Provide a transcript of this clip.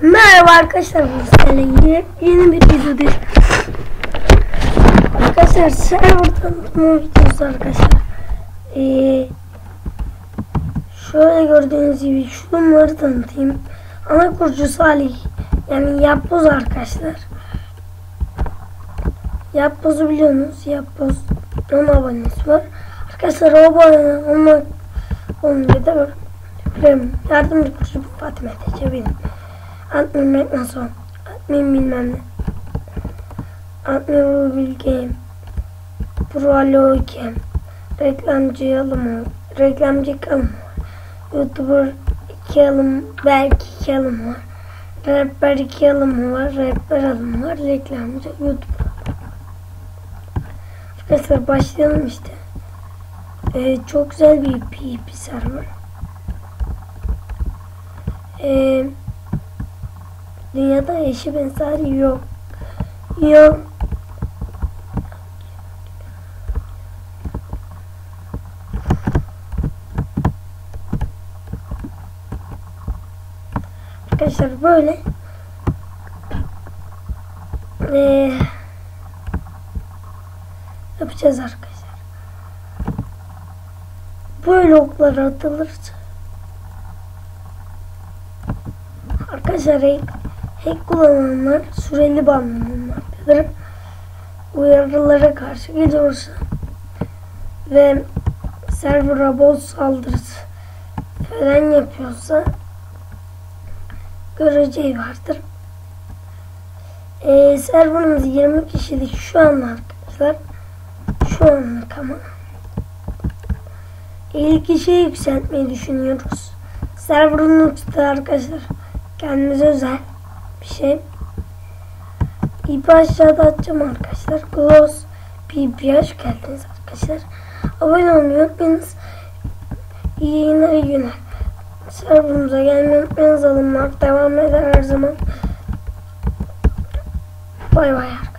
Merhaba arkadaşlar sizlerle yeni, yeni bir videodayız. Arkadaşlar server tanıtma videosu arkadaşlar. Ee, şöyle gördüğünüz gibi şunları tanıtayım. Ana kurucu Salih yani Yapboz arkadaşlar. Yapboz'u biliyorsunuz. Yapboz 10 abonesi var. Arkadaşlar o abone olmak olunca da böyle yardımcı kurucu Tece benim. Admin Meknason. Admin bilmem ne. Admin Rubil Game. Pro Alo Game. Reklamcı alımı. Reklamcı var. Youtuber 2 alım. Belki 2 alım var. Rapper 2 alımı var. Rapper alımı var. Reklamcı Youtuber. Arkadaşlar başlayalım işte. Ee, çok güzel bir PvP server. Eee Dünyada eşi benzeri yok. Yok. Arkadaşlar böyle ee, yapacağız arkadaşlar. Böyle oklar atılırsa Arkadaşlar hack kullananlar süreli banlanmaktadır. Uyarılara karşı geliyorsa ve server'a bol saldırısı falan yapıyorsa göreceği vardır. Ee, serverımız 20 kişilik şu an arkadaşlar. Şu anlık ama. 50 kişiye yükseltmeyi düşünüyoruz. Server'ın uçtu arkadaşlar. Kendimize özel bir şey. İpi aşağıda atacağım arkadaşlar. Gloss PP'ye hoş geldiniz arkadaşlar. Abone olmayı unutmayınız. İyi yayınlar iyi günler. Serverımıza gelmeyi unutmayınız. Alınmak devam eder her zaman. Bay bay arkadaşlar.